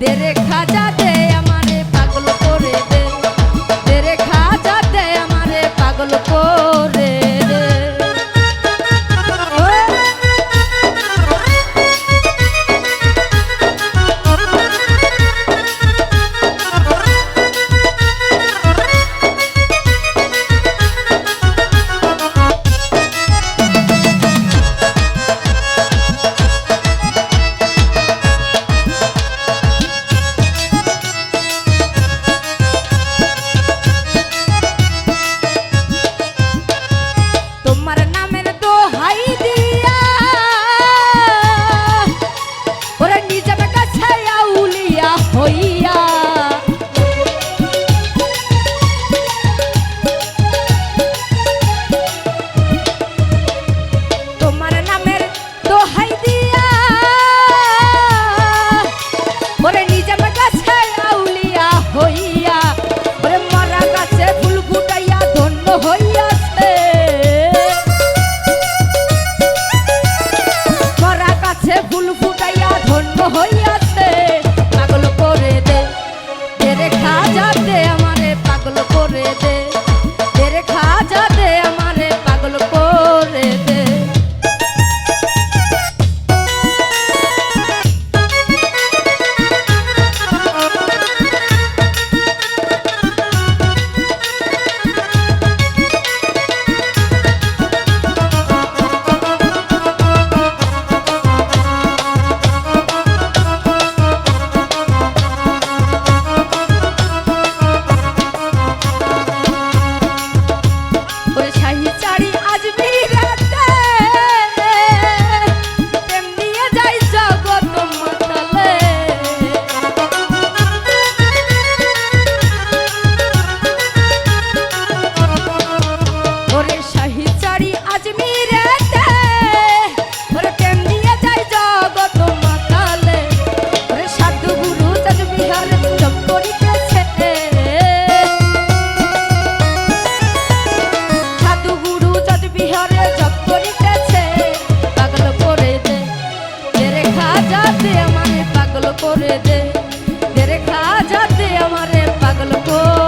দেরে খাজা করে যাতে আমারে পাগল করে।